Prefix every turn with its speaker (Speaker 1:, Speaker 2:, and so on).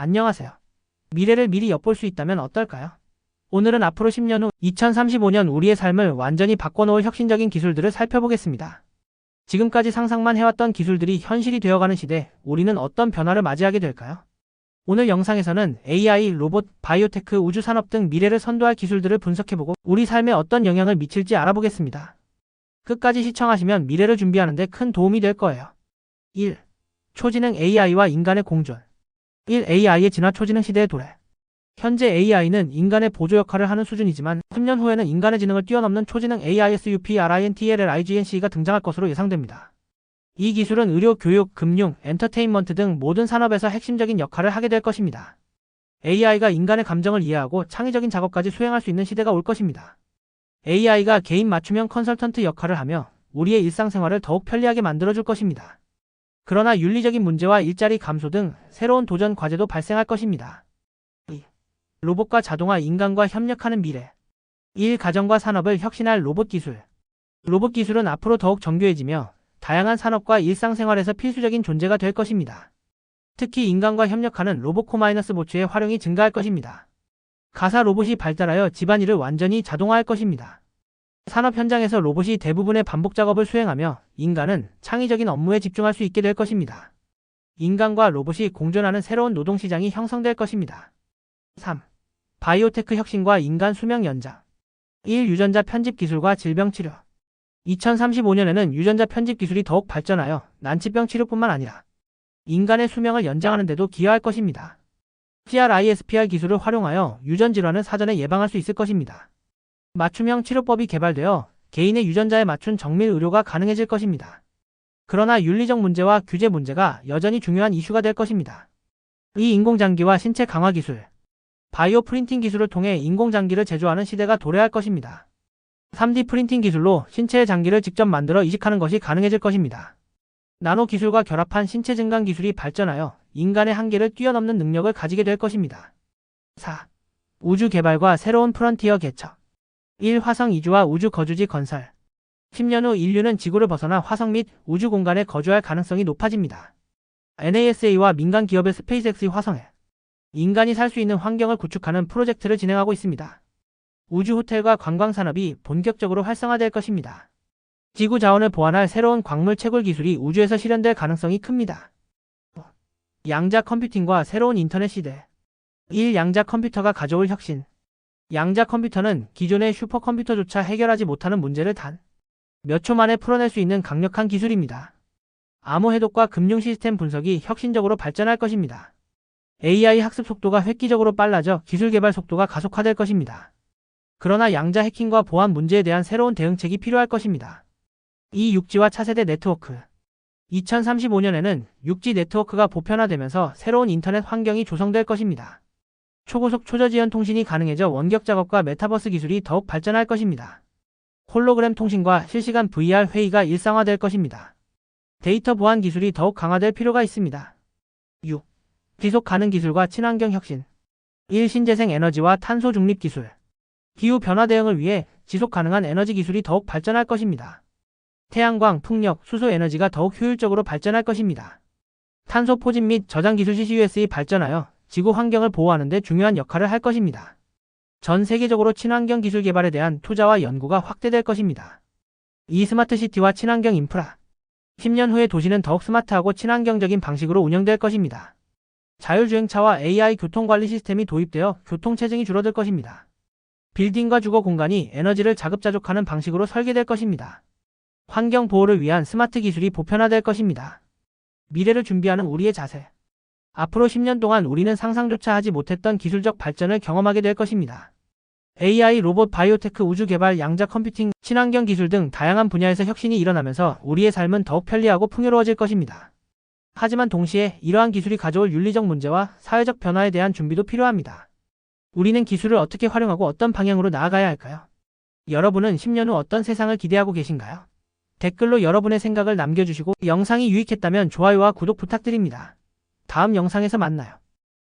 Speaker 1: 안녕하세요. 미래를 미리 엿볼 수 있다면 어떨까요? 오늘은 앞으로 10년 후 2035년 우리의 삶을 완전히 바꿔놓을 혁신적인 기술들을 살펴보겠습니다. 지금까지 상상만 해왔던 기술들이 현실이 되어가는 시대, 우리는 어떤 변화를 맞이하게 될까요? 오늘 영상에서는 AI, 로봇, 바이오테크, 우주산업 등 미래를 선도할 기술들을 분석해보고 우리 삶에 어떤 영향을 미칠지 알아보겠습니다. 끝까지 시청하시면 미래를 준비하는 데 큰 도움이 될 거예요. 1. 초지능 AI와 인간의 공존 1. AI의 진화 초지능 시대의 도래 현재 AI는 인간의 보조 역할을 하는 수준이지만 10년 후에는 인간의 지능을 뛰어넘는 초지능 AISUP, RINTLL, IGNC가 등장할 것으로 예상됩니다. 이 기술은 의료, 교육, 금융, 엔터테인먼트 등 모든 산업에서 핵심적인 역할을 하게 될 것입니다. AI가 인간의 감정을 이해하고 창의적인 작업까지 수행할 수 있는 시대가 올 것입니다. AI가 개인 맞춤형 컨설턴트 역할을 하며 우리의 일상생활을 더욱 편리하게 만들어줄 것입니다. 그러나 윤리적인 문제와 일자리 감소 등 새로운 도전 과제도 발생할 것입니다. 2. 로봇과 자동화 인간과 협력하는 미래. 1. 가정과 산업을 혁신할 로봇 기술. 로봇 기술은 앞으로 더욱 정교해지며 다양한 산업과 일상생활에서 필수적인 존재가 될 것입니다. 특히 인간과 협력하는 로봇코마이너스 보츠의 활용이 증가할 것입니다. 가사 로봇이 발달하여 집안일을 완전히 자동화할 것입니다. 산업 현장에서 로봇이 대부분의 반복 작업을 수행하며 인간은 창의적인 업무에 집중할 수 있게 될 것입니다. 인간과 로봇이 공존하는 새로운 노동시장이 형성될 것입니다. 3. 바이오테크 혁신과 인간 수명 연장 1. 유전자 편집 기술과 질병 치료 2035년에는 유전자 편집 기술이 더욱 발전하여 난치병 치료뿐만 아니라 인간의 수명을 연장하는 데도 기여할 것입니다. CRISPR 기술을 활용하여 유전 질환을 사전에 예방할 수 있을 것입니다. 맞춤형 치료법이 개발되어 개인의 유전자에 맞춘 정밀 의료가 가능해질 것입니다. 그러나 윤리적 문제와 규제 문제가 여전히 중요한 이슈가 될 것입니다. 이 인공장기와 신체 강화 기술, 바이오 프린팅 기술을 통해 인공장기를 제조하는 시대가 도래할 것입니다. 3D 프린팅 기술로 신체의 장기를 직접 만들어 이식하는 것이 가능해질 것입니다. 나노 기술과 결합한 신체 증강 기술이 발전하여 인간의 한계를 뛰어넘는 능력을 가지게 될 것입니다. 4. 우주 개발과 새로운 프런티어 개척 1. 화성 이주와 우주 거주지 건설 10년 후 인류는 지구를 벗어나 화성 및 우주 공간에 거주할 가능성이 높아집니다. NASA와 민간 기업의 스페이스X 화성에 인간이 살 수 있는 환경을 구축하는 프로젝트를 진행하고 있습니다. 우주 호텔과 관광 산업이 본격적으로 활성화될 것입니다. 지구 자원을 보완할 새로운 광물 채굴 기술이 우주에서 실현될 가능성이 큽니다. 양자 컴퓨팅과 새로운 인터넷 시대 1. 양자 컴퓨터가 가져올 혁신 양자 컴퓨터는 기존의 슈퍼컴퓨터조차 해결하지 못하는 문제를 단 몇 초 만에 풀어낼 수 있는 강력한 기술입니다. 암호 해독과 금융 시스템 분석이 혁신적으로 발전할 것입니다. AI 학습 속도가 획기적으로 빨라져 기술 개발 속도가 가속화될 것입니다. 그러나 양자 해킹과 보안 문제에 대한 새로운 대응책이 필요할 것입니다. 이 육지와 차세대 네트워크 2035년에는 육지 네트워크가 보편화되면서 새로운 인터넷 환경이 조성될 것입니다. 초고속 초저지연 통신이 가능해져 원격 작업과 메타버스 기술이 더욱 발전할 것입니다. 홀로그램 통신과 실시간 VR 회의가 일상화될 것입니다. 데이터 보안 기술이 더욱 강화될 필요가 있습니다. 6. 지속 가능 기술과 친환경 혁신 1. 신재생 에너지와 탄소 중립 기술 기후 변화 대응을 위해 지속 가능한 에너지 기술이 더욱 발전할 것입니다. 태양광, 풍력, 수소 에너지가 더욱 효율적으로 발전할 것입니다. 탄소 포집 및 저장 기술 CCUS이 발전하여 지구 환경을 보호하는 데 중요한 역할을 할 것입니다. 전 세계적으로 친환경 기술 개발에 대한 투자와 연구가 확대될 것입니다. 이 스마트 시티와 친환경 인프라 10년 후에 도시는 더욱 스마트하고 친환경적인 방식으로 운영될 것입니다. 자율주행차와 AI 교통관리 시스템이 도입되어 교통체증이 줄어들 것입니다. 빌딩과 주거 공간이 에너지를 자급자족하는 방식으로 설계될 것입니다. 환경 보호를 위한 스마트 기술이 보편화될 것입니다. 미래를 준비하는 우리의 자세. 앞으로 10년 동안 우리는 상상조차 하지 못했던 기술적 발전을 경험하게 될 것입니다. AI, 로봇, 바이오테크, 우주 개발, 양자 컴퓨팅, 친환경 기술 등 다양한 분야에서 혁신이 일어나면서 우리의 삶은 더욱 편리하고 풍요로워질 것입니다. 하지만 동시에 이러한 기술이 가져올 윤리적 문제와 사회적 변화에 대한 준비도 필요합니다. 우리는 기술을 어떻게 활용하고 어떤 방향으로 나아가야 할까요? 여러분은 10년 후 어떤 세상을 기대하고 계신가요? 댓글로 여러분의 생각을 남겨주시고 영상이 유익했다면 좋아요와 구독 부탁드립니다. 다음 영상에서 만나요.